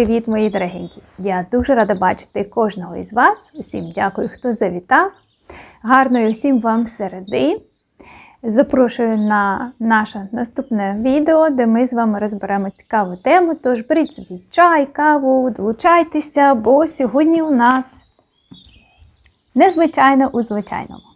Привіт, мої дорогенькі! Я дуже рада бачити кожного із вас. Усім дякую, хто завітав. Гарної усім вам середи. Запрошую на наше наступне відео, де ми з вами розберемо цікаву тему. Тож беріть собі чай, каву, долучайтеся, бо сьогодні у нас незвичайно у звичайному.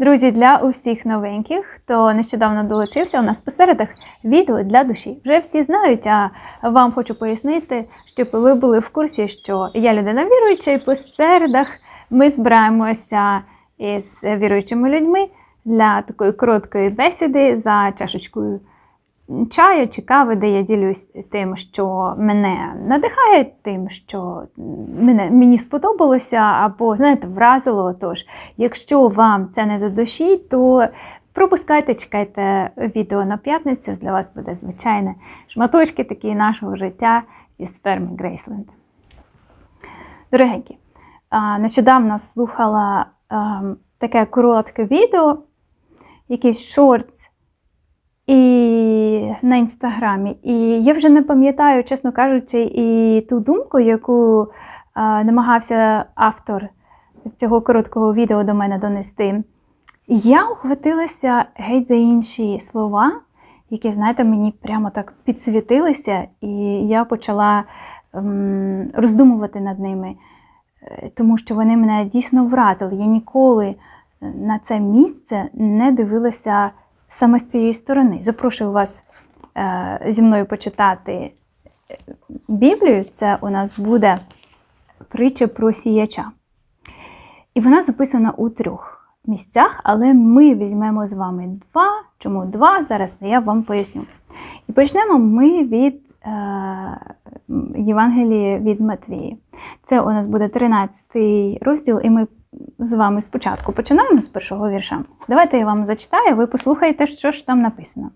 Друзі, для усіх новеньких, хто нещодавно долучився, у нас посередах відео для душі. Вже всі знають, а вам хочу пояснити, щоб ви були в курсі, що я людина віруюча, і посередах ми збираємося із віруючими людьми для такої короткої бесіди за чашечкою чаю чи кави, де я ділюсь тим, що мене надихає, тим, що мене, мені сподобалося, або, знаєте, вразило. Тож, якщо вам це не до душі, то пропускайте, чекайте відео на п'ятницю. Для вас буде звичайне шматочки такі нашого життя із ферми Грейсленд. Дорогенькі, нещодавно слухала таке коротке відео, якийсь шортс і на інстаграмі. І я вже не пам'ятаю, чесно кажучи, і ту думку, яку а, намагався автор цього короткого відео до мене донести. Я ухватилася геть за інші слова, які, знаєте, мені прямо так підсвітилися, і я почала ем, роздумувати над ними, е, тому що вони мене дійсно вразили. Я ніколи на це місце не дивилася саме з цієї сторони. Запрошую вас е, зі мною почитати Біблію. Це у нас буде притча про сіяча. І вона записана у трьох місцях, але ми візьмемо з вами два. Чому два? Зараз я вам поясню. І почнемо ми від е, Євангелії від Матвії. Це у нас буде 13 розділ, і ми з вами спочатку починаємо з першого вірша. Давайте я вам зачитаю, ви послухаєте, що ж там написано.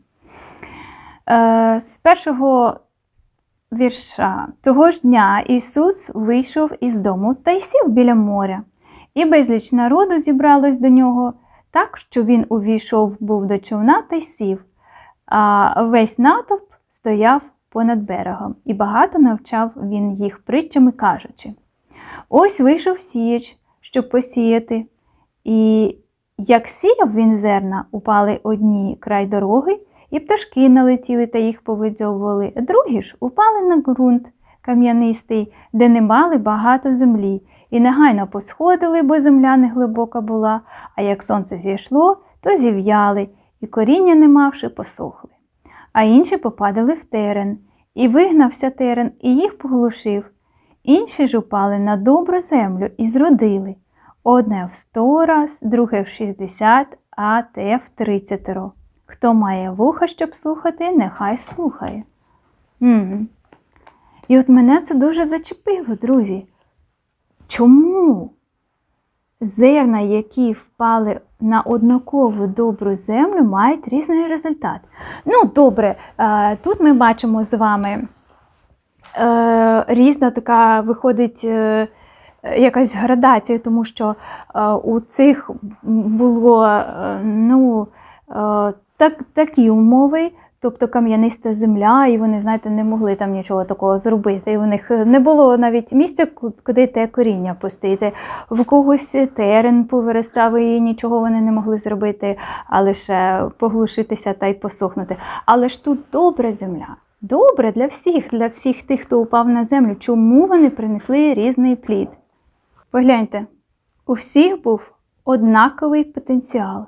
Е, З першого вірша того ж дня Ісус вийшов із дому та й сів біля моря, і безліч народу зібралось до нього, так що він увійшов був до човна та й сів, а весь натовп стояв понад берегом, і багато навчав він їх притчами, кажучи: Ось вийшов сіяч, щоб посіяти. І як сіяв він зерна, упали одні край дороги, і пташки налетіли та їх повидзьовували, другі ж упали на ґрунт кам'янистий, де не мали багато землі, і негайно посходили, бо земля не глибока була, а як сонце зійшло, то зів'яли, і коріння, не мавши, посохли. А інші попадали в терен, і вигнався терен, і їх поглушив. Інші ж упали на добру землю і зродили. Одне в сто раз, друге в шістдесят, а те в тридцятеро. Хто має вуха, щоб слухати, нехай слухає. М І от мене це дуже зачепило, друзі. Чому зерна, які впали на однакову добру землю, мають різний результат? Ну, добре, е, тут ми бачимо з вами е, різна така виходить. Е, Якась градація, тому що е, у цих було е, ну, так, такі умови, тобто кам'яниста земля, і вони, знаєте, не могли там нічого такого зробити. І у них не було навіть місця, куди те коріння пустити. В когось терен повиростав, і нічого вони не могли зробити, а лише поглушитися та й посохнути. Але ж тут добра земля. Добре для всіх, для всіх тих, хто упав на землю. Чому вони принесли різний плід? Погляньте, у всіх був однаковий потенціал.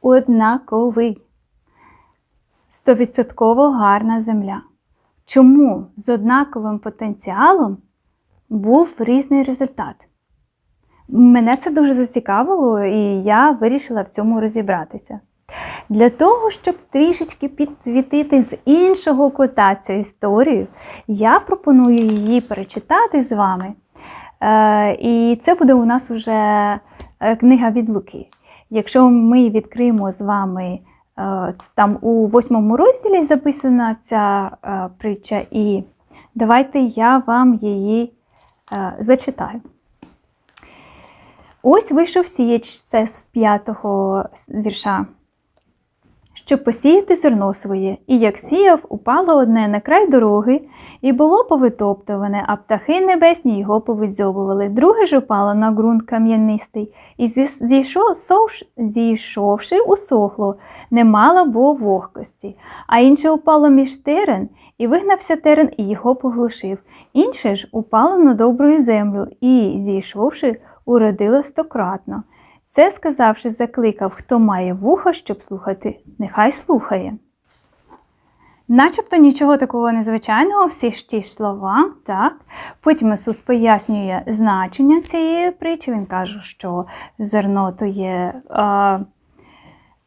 Однаковий. Стовідсотково гарна земля. Чому з однаковим потенціалом був різний результат? Мене це дуже зацікавило, і я вирішила в цьому розібратися. Для того, щоб трішечки підсвітити з іншого кута цю історію, я пропоную її перечитати з вами. Е, І це буде у нас уже е, книга від Луки. Якщо ми відкриємо з вами е, там у восьмому розділі записана ця притча, і давайте я вам її зачитаю. Ось вийшов сіяч, це з п'ятого вірша. Щоб посіяти зерно своє, і як сіяв, упало одне на край дороги, і було повитоптуване, а птахи небесні його повидзьобували. Друге ж упало на ґрунт кам'янистий, і зійшов, совш- зійшовши, усохло, не мало бо вогкості. А інше упало між терен, і вигнався терен, і його поглушив. Інше ж упало на добру землю, і, зійшовши, уродило стократно. Це, сказавши, закликав, хто має вуха, щоб слухати, нехай слухає. Начебто нічого такого незвичайного, всі ж ті ж слова, так. Потім Ісус пояснює значення цієї притчі. Він каже, що зерно то є. А,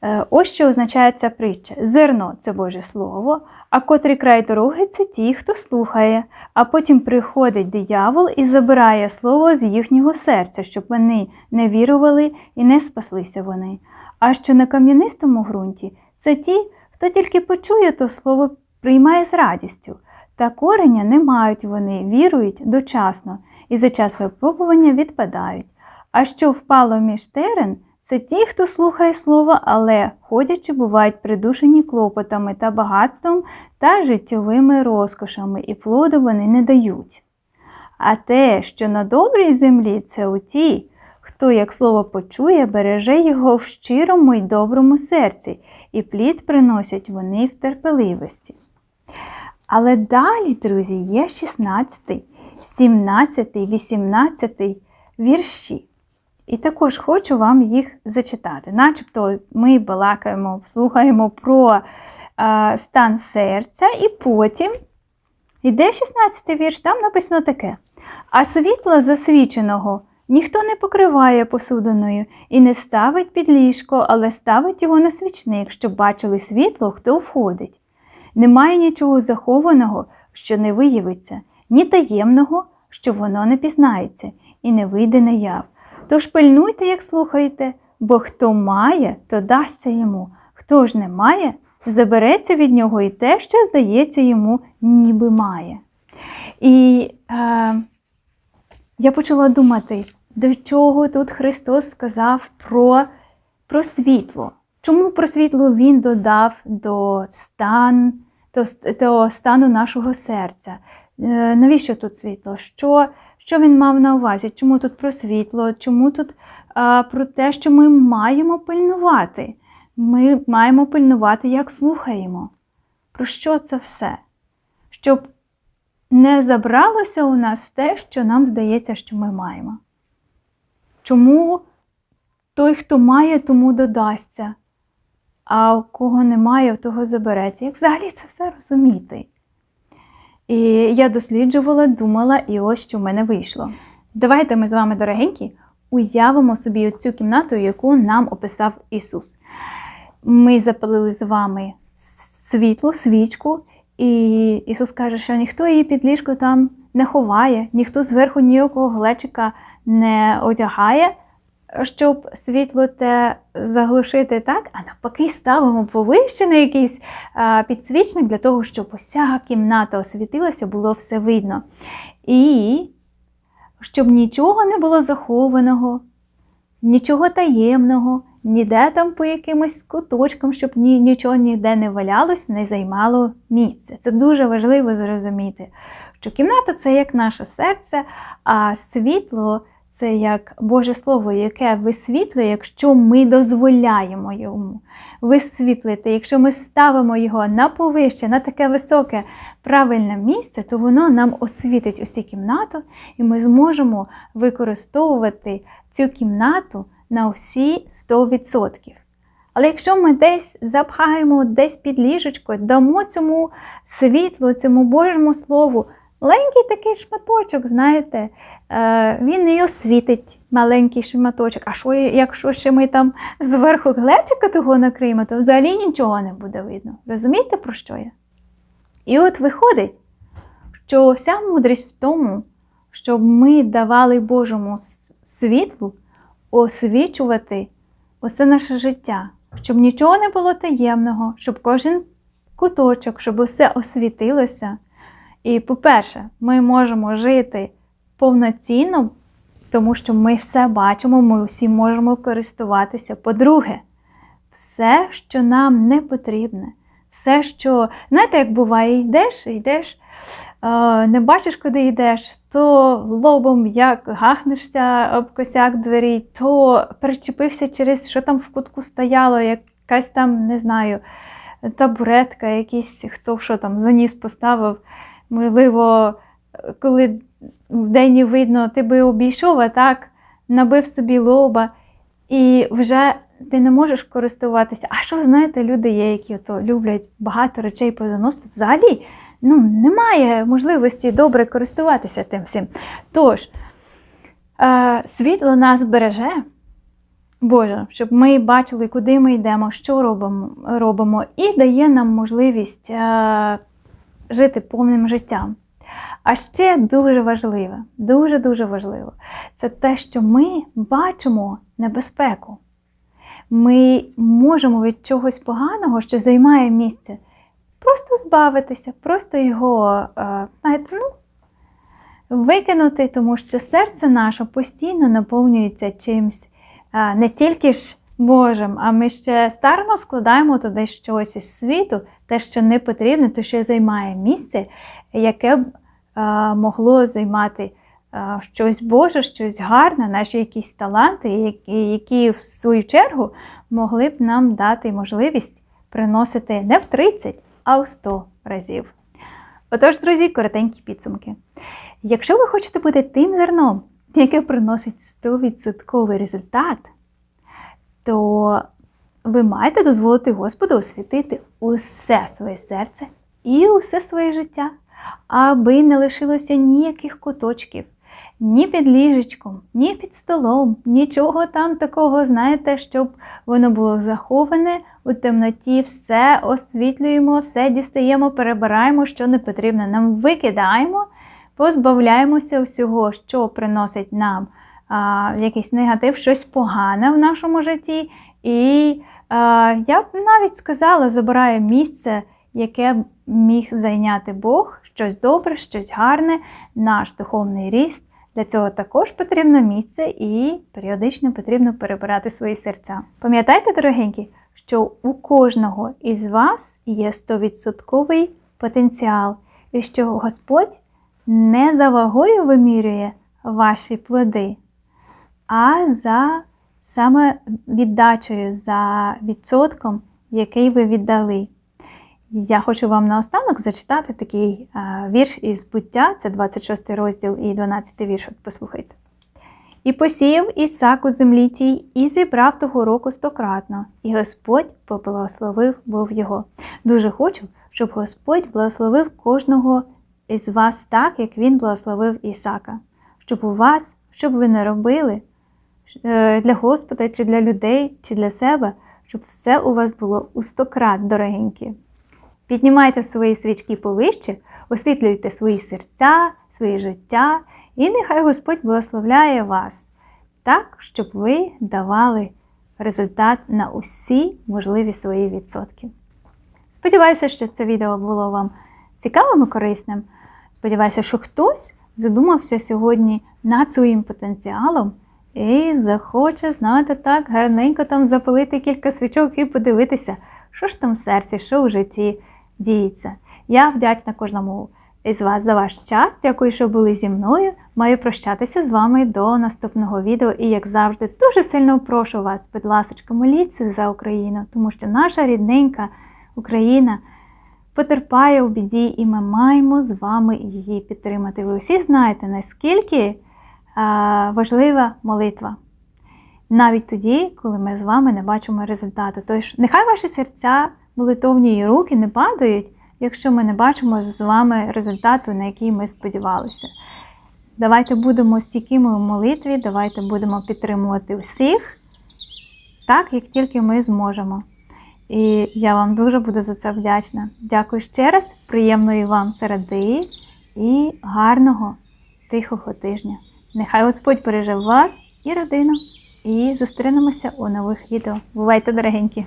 е, ось що означає ця притча. Зерно це Боже Слово, а котрий край дороги це ті, хто слухає, а потім приходить диявол і забирає слово з їхнього серця, щоб вони не вірували і не спаслися вони. А що на кам'янистому ґрунті це ті, хто тільки почує то слово, приймає з радістю. Та кореня не мають вони, вірують дочасно і за час випробування відпадають. А що впало між терен, це ті, хто слухає слово, але ходячи, бувають придушені клопотами та багатством та життєвими розкошами, і плоду вони не дають. А те, що на добрій землі, це у ті, хто, як слово почує, береже його в щирому й доброму серці, і плід приносять вони в терпеливості. Але далі, друзі, є 16, 17, 18 вірші. І також хочу вам їх зачитати. Начебто ми балакаємо, слухаємо про е, стан серця, і потім йде 16 вірш, там написано таке: А світла засвіченого ніхто не покриває посудиною і не ставить під ліжко, але ставить його на свічник, щоб бачили світло, хто входить. Немає нічого захованого, що не виявиться, ні таємного, що воно не пізнається, і не вийде наяв. Тож пильнуйте, як слухаєте, бо хто має, то дасться йому, хто ж не має, забереться від нього і те, що здається йому, ніби має. І е, я почала думати, до чого тут Христос сказав про, про світло. Чому про світло Він додав до, стан, до, до стану нашого серця? Е, навіщо тут світло? Що, що він мав на увазі? Чому тут про світло? Чому тут а, про те, що ми маємо пильнувати? Ми маємо пильнувати, як слухаємо. Про що це все? Щоб не забралося у нас те, що нам здається, що ми маємо. Чому той, хто має, тому додасться, а у кого немає, у того забереться. Як взагалі це все розуміти? І я досліджувала, думала, і ось що в мене вийшло. Давайте ми з вами, дорогенькі, уявимо собі цю кімнату, яку нам описав Ісус. Ми запалили з вами світло, свічку, і Ісус каже, що ніхто її під ліжко там не ховає, ніхто зверху ніякого глечика не одягає, щоб світло те заглушити так, а навпаки, ставимо повище на якийсь підсвічник для того, щоб уся кімната освітилася, було все видно. І щоб нічого не було захованого, нічого таємного, ніде там по якимось куточкам, щоб ні, нічого ніде не валялось, не займало місце. Це дуже важливо зрозуміти, що кімната це як наше серце, а світло це як Боже Слово, яке висвітлює, якщо ми дозволяємо йому висвітлити. Якщо ми ставимо його на повище, на таке високе правильне місце, то воно нам освітить усі кімнату, і ми зможемо використовувати цю кімнату на всі 100%. Але якщо ми десь запхаємо, десь під ліжечко, дамо цьому світлу, цьому Божому Слову, маленький такий шматочок, знаєте, е, він і освітить маленький шматочок. А що, якщо ще ми там зверху глечика того накриємо, то взагалі нічого не буде видно. Розумієте, про що я? І от виходить, що вся мудрість в тому, щоб ми давали Божому світлу освічувати усе наше життя, щоб нічого не було таємного, щоб кожен куточок, щоб усе освітилося. І, по-перше, ми можемо жити повноцінно, тому що ми все бачимо, ми усі можемо користуватися. По-друге, все, що нам не потрібне. Все, що, знаєте, як буває, йдеш, йдеш, не бачиш, куди йдеш, то лобом як гахнешся об косяк двері, то перечепився через що там в кутку стояло, якась там, не знаю, табуретка, якийсь хто що там заніс поставив. Можливо, коли вдень не видно, ти би обійшов, а так набив собі лоба, і вже ти не можеш користуватися. А що знаєте, люди є, які то люблять багато речей позаносити. Взагалі ну, немає можливості добре користуватися тим всім. Тож, е, світло нас береже. Боже, щоб ми бачили, куди ми йдемо, що робимо, робимо, і дає нам можливість е, жити повним життям. А ще дуже важливе, дуже-дуже важливо, це те, що ми бачимо небезпеку. Ми можемо від чогось поганого, що займає місце, просто збавитися, просто його е, знаєте, ну, викинути, тому що серце наше постійно наповнюється чимось е, не тільки ж Божим, а ми ще старано складаємо туди щось із світу, те, що не потрібне, те, що займає місце, яке б могло займати щось Боже, щось гарне, наші якісь таланти, які в свою чергу могли б нам дати можливість приносити не в 30, а в 100 разів. Отож, друзі, коротенькі підсумки. Якщо ви хочете бути тим зерном, яке приносить 100% результат, то ви маєте дозволити Господу освітити усе своє серце і усе своє життя, аби не лишилося ніяких куточків, ні під ліжечком, ні під столом, нічого там такого, знаєте, щоб воно було заховане у темноті, все освітлюємо, все дістаємо, перебираємо, що не потрібно. Нам викидаємо, позбавляємося всього, що приносить нам а, якийсь негатив, щось погане в нашому житті. І а, я б навіть сказала, забирає місце, яке б міг зайняти Бог, щось добре, щось гарне, наш духовний ріст. Для цього також потрібно місце і періодично потрібно перебирати свої серця. Пам'ятайте, дорогенькі, що у кожного із вас є 100% потенціал, і що Господь не за вагою вимірює ваші плоди, а за саме віддачею, за відсотком, який ви віддали. Я хочу вам наостанок зачитати такий вірш із буття, це 26 розділ і 12 вірш. От Послухайте. І посіяв Ісак у землі тій, і зібрав того року стократно, і Господь поблагословив був його. Дуже хочу, щоб Господь благословив кожного із вас так, як Він благословив Ісака, щоб у вас, щоб ви не робили для Господа, чи для людей, чи для себе, щоб все у вас було у стократ дорогенькі. Піднімайте свої свічки повище, освітлюйте свої серця, своє життя, і нехай Господь благословляє вас так, щоб ви давали результат на усі можливі свої відсотки. Сподіваюся, що це відео було вам цікавим і корисним. Сподіваюся, що хтось задумався сьогодні над своїм потенціалом і захоче, знаєте, так, гарненько там запалити кілька свічок і подивитися, що ж там в серці, що в житті діється. Я вдячна кожному із вас за ваш час. Дякую, що були зі мною. Маю прощатися з вами до наступного відео. І, як завжди, дуже сильно прошу вас, будь ласка, моліться за Україну, тому що наша рідненька Україна потерпає у біді, і ми маємо з вами її підтримати. Ви всі знаєте, наскільки важлива молитва. Навіть тоді, коли ми з вами не бачимо результату. Тож, нехай ваші серця молитовні і руки не падають, якщо ми не бачимо з вами результату, на який ми сподівалися. Давайте будемо стійкими у молитві, давайте будемо підтримувати всіх, так, як тільки ми зможемо. І я вам дуже буду за це вдячна. Дякую ще раз, приємної вам середи і гарного, тихого тижня. Нехай Господь береже вас і родину. І зустрінемося у нових відео. Бувайте, дорогенькі!